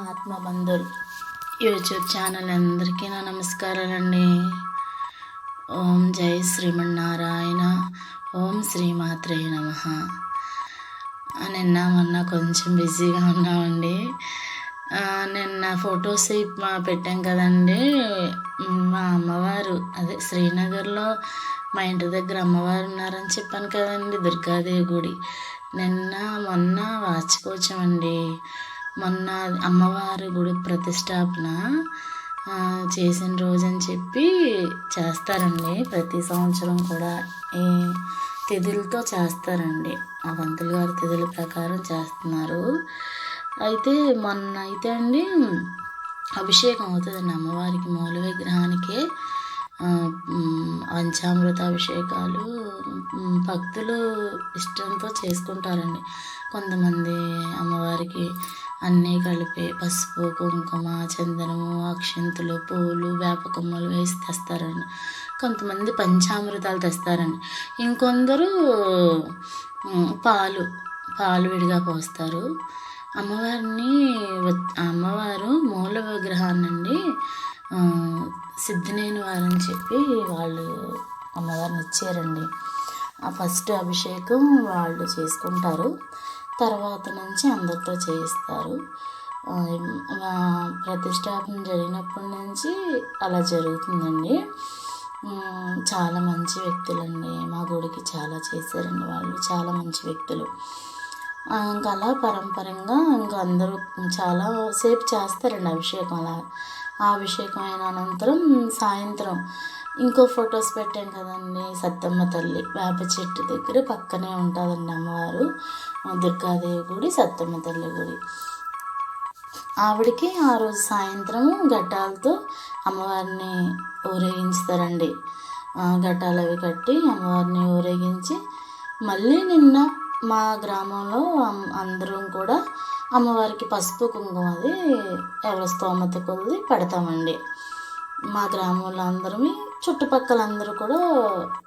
ఆత్మబంధులు. YouTube channel అందరికీ నా నమస్కారాలండి. ఓం జై శ్రీమన్నారాయణ. ఓం శ్రీమాత్రే నమ. నిన్న మొన్న కొంచెం బిజీగా ఉన్నామండి. నిన్న ఫొటోస్ మా పెట్టాం కదండి. మా అమ్మవారు అదే శ్రీనగర్లో మా ఇంటి దగ్గర అమ్మవారు ఉన్నారని చెప్పాను కదండి దుర్గాదేవి గుడి. నిన్న మొన్న వార్షికోత్సవం మొన్న అమ్మవారి గుడి ప్రతిష్టాపన చేసిన రోజని చెప్పి చేస్తారండి. ప్రతి సంవత్సరం కూడా ఈ తిథులతో చేస్తారండి. ఆ పంతులు గారి తిథుల ప్రకారం చేస్తున్నారు. అయితే మొన్న అయితే అండి అభిషేకం అవుతుందండి అమ్మవారికి మూల విగ్రహానికి. పంచామృత అభిషేకాలు భక్తులు ఇష్టంతో చేసుకుంటారండి. కొంతమంది అమ్మవారికి అన్నీ కలిపి పసుపు కుంకుమ చందనము అక్షంతులు పూలు వేపకొమ్మలు వేసి తెస్తారండి. కొంతమంది పంచామృతాలు తెస్తారండి. ఇంకొందరు పాలు పాలు విడిగా పోస్తారు. అమ్మవారిని అమ్మవారు మూల విగ్రహాన్నండి ఆ, సిద్ధినేని వారని చెప్పి వాళ్ళు అమ్మవారిని ఇచ్చారండి. ఆ ఫస్ట్ అభిషేకం వాళ్ళు చేసుకుంటారు. తర్వాత నుంచి అందరితో చేయిస్తారు. ప్రతిష్టాపన జరిగినప్పటి నుంచి అలా జరుగుతుందండి. చాలా మంచి వ్యక్తులండి. మా గుడికి చాలా చేశారండి వాళ్ళు. చాలా మంచి వ్యక్తులు. ఇంకా అలా పరంపరంగా ఇంకా అందరూ చాలా సేపు చేస్తారండి అభిషేకం అలా. ఆ అభిషేకం అయిన అనంతరం సాయంత్రం ఇంకో ఫొటోస్ పెట్టాం కదండి. సత్తమ్మ తల్లి వేప చెట్టు దగ్గర పక్కనే ఉంటుందండి అమ్మవారు. దుర్గాదేవి గుడి సత్తమ్మ తల్లి గుడి. ఆవిడకి ఆ రోజు సాయంత్రం ఘట్టాలతో అమ్మవారిని ఊరేగించుతారండి. ఆ, ఘట్టాలు అవి కట్టి అమ్మవారిని ఊరేగించి మళ్ళీ నిన్న మా గ్రామంలో అందరం కూడా అమ్మవారికి పసుపు కుంకుమ అది ఎవరి స్తోమత కొద్ది పెడతామండి. మా గ్రామంలో అందరమే చుట్టుపక్కల అందరూ కూడా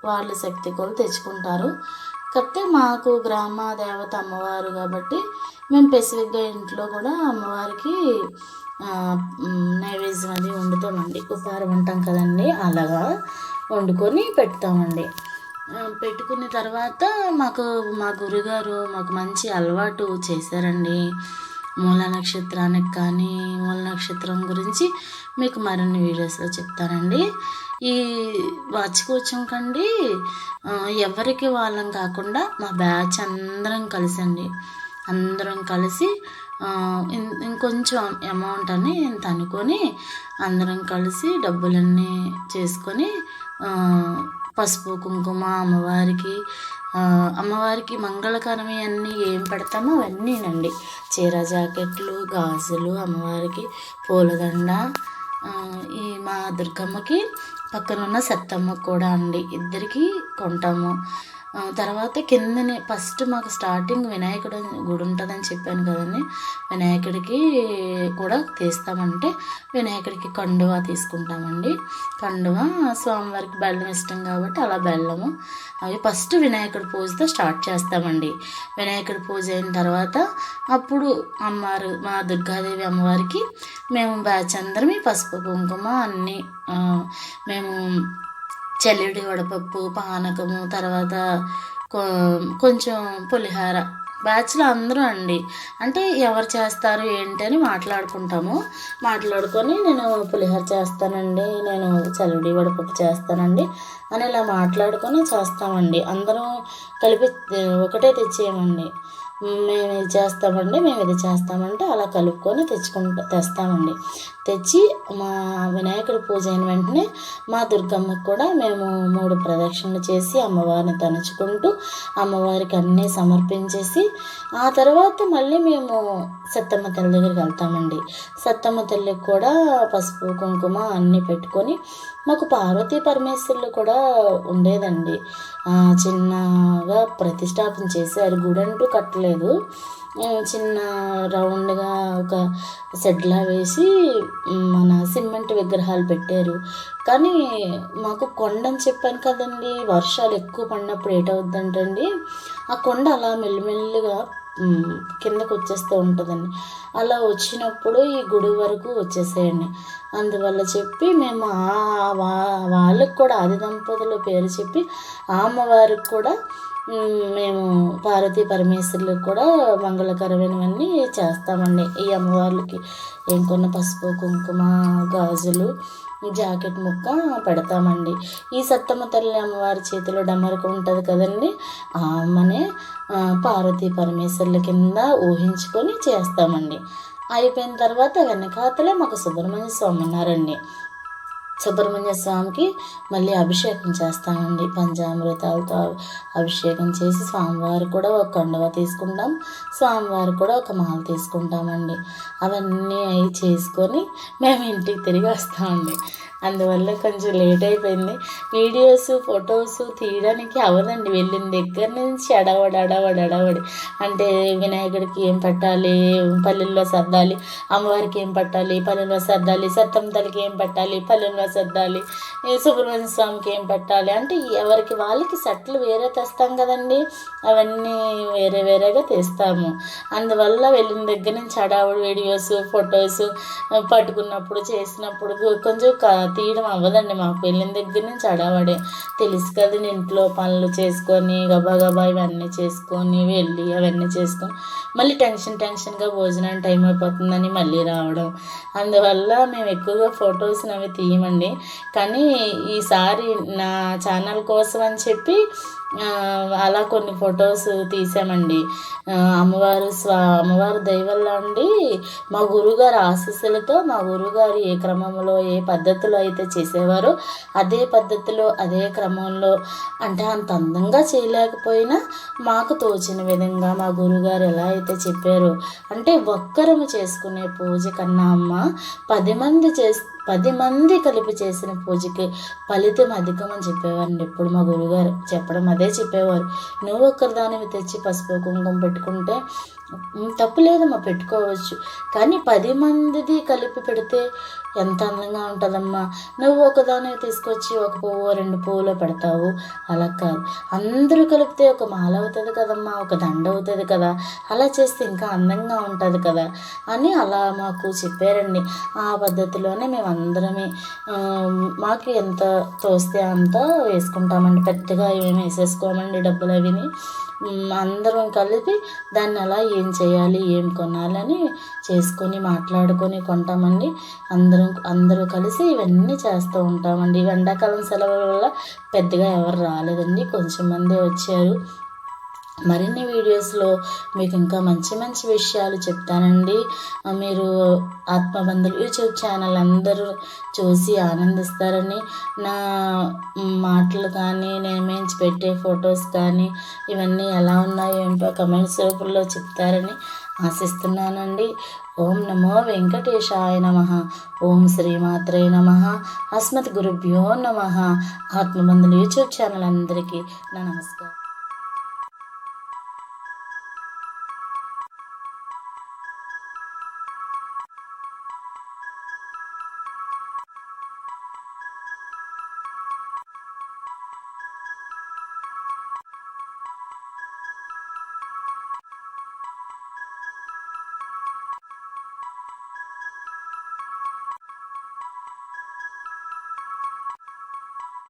వాళ్ళ శక్తి కొలు తెచ్చుకుంటారు. కాకపోతే మాకు గ్రామ దేవత అమ్మవారు కాబట్టి మేము స్పెసిఫిక్గా ఇంట్లో కూడా అమ్మవారికి నైవేద్యం అది వండుతామండి. ఉపహారం అంటాం కదండి అలాగా వండుకొని పెడతామండి. పెట్టుకున్న తర్వాత మాకు మా గురుగారు మాకు మంచి అలవాటు చేశారండి. మూల నక్షత్రానికి కానీ నక్షత్రం గురించి మీకు మరిన్ని వీడియోస్లో చెప్తానండి. ఈ వార్షికోత్సవం కండి ఎవరికి వాళ్ళం కాకుండా మా బ్యాచ్ అందరం కలిసండి. అందరం కలిసి ఇంకొంచెం అమౌంట్ అని ఇంత అనుకొని అందరం కలిసి డబ్బులన్నీ చేసుకొని పసుపు కుంకుమ అమ్మవారికి అమ్మవారికి మంగళకరమి అన్నీ ఏం పెడతామో అవన్నీనండి. చీర జాకెట్లు గాజులు అమ్మవారికి పూలదండ ఈ మా దుర్గమ్మకి పక్కనున్న సత్తమ్మ కూడా అండి. ఇద్దరికి కొంటాము. తర్వాత కిందనే ఫస్ట్ మాకు స్టార్టింగ్ వినాయకుడు గుడి ఉంటుందని చెప్పాను కదండి. వినాయకుడికి కూడా తీస్తామంటే వినాయకుడికి కండువా తీసుకుంటామండి. కండువా స్వామివారికి బెల్లం ఇష్టం కాబట్టి అలా బెల్లము. అవి ఫస్ట్ వినాయకుడి పూజతో స్టార్ట్ చేస్తామండి. వినాయకుడి పూజ అయిన తర్వాత అప్పుడు అమ్మవారు మా దుర్గాదేవి అమ్మవారికి మేము బ్యాచ్ అందరమే పసుపు కుంకుమ అన్నీ మేము చల్లిడి వడపప్పు పానకము తర్వాత కొ- కొంచెం పులిహార. బ్యాచ్లో అందరూ అండి. అంటే ఎవరు చేస్తారు ఏంటి అని మాట్లాడుకుంటాము. మాట్లాడుకొని నేను పులిహోర చేస్తానండి నేను చలివిడి వడపప్పు చేస్తానండి అని ఇలా మాట్లాడుకొని చేస్తామండి. అందరం కలిపి ఒకటే తెచ్చేయమండి. మేము ఇది చేస్తామండి మేము ఇది చేస్తామంటే అలా కలుపుకొని తెచ్చుకుంటా తెస్తామండి. తెచ్చి మా వినాయకుడి పూజ అయిన వెంటనే మా దుర్గమ్మకి కూడా మేము మూడు ప్రదక్షిణలు చేసి అమ్మవారిని తలుచుకుంటూ అమ్మవారికి అన్నీ సమర్పించేసి ఆ తర్వాత మళ్ళీ మేము సత్తమ్మ తల్లి దగ్గరికి వెళ్తామండి. సత్తమ్మ తల్లికి కూడా పసుపు కుంకుమ అన్నీ పెట్టుకొని మాకు పార్వతీ పరమేశ్వరులు కూడా ఉండేదండి. చిన్నగా ప్రతిష్టాపన చేశారు. గుడి అంటూ కట్టలేదు చిన్న రౌండ్గా ఒక సెడ్లా వేసి మన సిమెంట్ విగ్రహాలు పెట్టారు. కానీ మాకు కొండ అని చెప్పాను కదండి వర్షాలు ఎక్కువ పడినప్పుడు ఏటవుద్దంటండి. ఆ కొండ అలా మెల్లిమెల్లిగా కిందకు వచ్చేస్తూ ఉంటుందండి. అలా వచ్చినప్పుడు ఈ గుడి వరకు వచ్చేసేయండి. అందువల్ల చెప్పి మేము ఆ వా- కూడా ఆది దంపతుల పేరు చెప్పి ఆ అమ్మవారికి కూడా మేము పార్వతీ పరమేశ్వరులకు కూడా మంగళకరమైనవన్నీ చేస్తామండి. ఈ అమ్మవార్లకి ఏం కొన్న పసుపు కుంకుమ గాజులు జాకెట్ ముక్క పెడతామండి. ఈ సత్తమ్మ తల్లి అమ్మవారి చేతిలో డమరకు ఉంటుంది కదండి ఆ అమ్మనే పార్వతీ పరమేశ్వర్ల కింద ఊహించుకొని చేస్తామండి. అయిపోయిన తర్వాత వెనకాతలే మాకు సుబ్రహ్మణ్య స్వామి ఉన్నారండి. సుబ్రహ్మణ్య స్వామికి మళ్ళీ అభిషేకం చేస్తామండి. పంచామృతాలతో అభిషేకం చేసి స్వామివారు కూడా ఒక కండవ తీసుకుంటాం. స్వామివారు కూడా ఒక మాల తీసుకుంటామండి. అవన్నీ అవి చేసుకొని మేము ఇంటికి తిరిగి వస్తామండి. అందువల్ల కొంచెం లేట్ అయిపోయింది. వీడియోస్ ఫొటోస్ తీయడానికి అవ్వదండి. వెళ్ళిన దగ్గర నుంచి అడవడి అడవడి అడవడి. అంటే వినాయకుడికి ఏం పెట్టాలి? పల్లెల్లో సర్దాలి. అమ్మవారికి ఏం పెట్టాలి? పల్లెల్లో సర్దాలి. సత్తమ్మ తల్లికి ఏం పెట్టాలి? పల్లెల్లో సర్దాలి. సుబ్రహ్మణ్య స్వామికి ఏం పెట్టాలి? అంటే ఎవరికి వాళ్ళకి సెట్లు వేరే తెస్తాం కదండి. అవన్నీ వేరే వేరేగా తెస్తాము. అందువల్ల వెళ్ళిన దగ్గర నుంచి అడావుడి వీడియోస్ ఫొటోస్ పట్టుకున్నప్పుడు చేసినప్పుడు కొంచెం క- తీయడం అవ్వదండి. మాకు వెళ్ళిన దగ్గర నుంచి హడావడే తెలుసు కదా ఇంట్లో పనులు చేసుకొని గబా గబా ఇవన్నీ చేసుకొని వెళ్ళి అవన్నీ చేసుకొని మళ్ళీ టెన్షన్ టెన్షన్గా భోజనం టైం అయిపోతుందని మళ్ళీ రావడం. అందువల్ల మేము ఎక్కువగా ఫొటోస్ అవి తీయమండి. కానీ ఈసారి నా ఛానల్ కోసం అని చెప్పి అలా కొన్ని ఫొటోస్ తీసామండి. అమ్మవారు స్వా అమ్మవారు దయవల్ల అండి మా గురుగారు ఆశీస్సులతో మా గురుగారు ఏ క్రమంలో ఏ పద్ధతిలో అయితే చేసేవారో. అదే పద్ధతిలో అదే క్రమంలో అంటే అంత అందంగా చేయలేకపోయినా మాకు తోచిన విధంగా మా గురుగారు ఎలా అయితే చెప్పారో అంటే ఒక్కరము చేసుకునే పూజ కన్నా అమ్మ పది మంది చేసి పది మంది కలిపి చేసిన పూజకి ఫలితం అధికం అని చెప్పేవారండి ఎప్పుడు మా గురుగారు. చెప్పడం అదే చెప్పేవారు. నువ్వు ఒక్కరి దానివి తెచ్చి పసుపు కుంకుమ పెట్టుకుంటే "ఉమ్, తప్పులేదమ్మా పెట్టుకోవచ్చు. కానీ పది మందిది కలిపి పెడితే ఎంత అందంగా ఉంటుందమ్మా. నువ్వు ఒకదాన్ని తీసుకొచ్చి ఒక పువ్వు రెండు పువ్వులో పెడతావు. అలా కాదు. అందరూ కలిపితే ఒక మాల అవుతుంది కదమ్మా ఒక దండ అవుతుంది కదా. అలా చేస్తే ఇంకా అందంగా ఉంటుంది కదా అని అలా మాకు చెప్పారండి. ఆ పద్ధతిలోనే మేము అందరమే మాకు ఎంత తోస్తే అంత వేసుకుంటామండి. పెద్దగా ఏమి వేసేసుకోమండి డబ్బులు అవిని. అందరం కలిపి దాన్ని అలా ఏం చేయాలి ఏం కొనాలని చేసుకొని మాట్లాడుకొని కొంటామండి. అందరం అందరూ కలిసి ఇవన్నీ చేస్తూ ఉంటామండి. ఎండాకాలం సెలవుల వల్ల పెద్దగా ఎవరు రాలేదండి. కొంచెం మందే వచ్చారు. మరిన్ని వీడియోస్లో మీకు ఇంకా మంచి మంచి విషయాలు చెప్తానండి. మీరు ఆత్మబంధులు యూట్యూబ్ ఛానల్ అందరూ చూసి ఆనందిస్తారని నా మాటలు కానీ నేను పెట్టే ఫొటోస్ కానీ ఇవన్నీ ఎలా ఉన్నాయో ఏంటో కమెంట్స్ రూపంలో చెప్తారని ఆశిస్తున్నానండి. ఓం నమో వెంకటేశాయ నమ. ఓం శ్రీమాత్రే నమ. అస్మత్ గురుభ్యో నమ. ఆత్మబంధులు యూట్యూబ్ ఛానల్ అందరికీ నా నమస్కారం.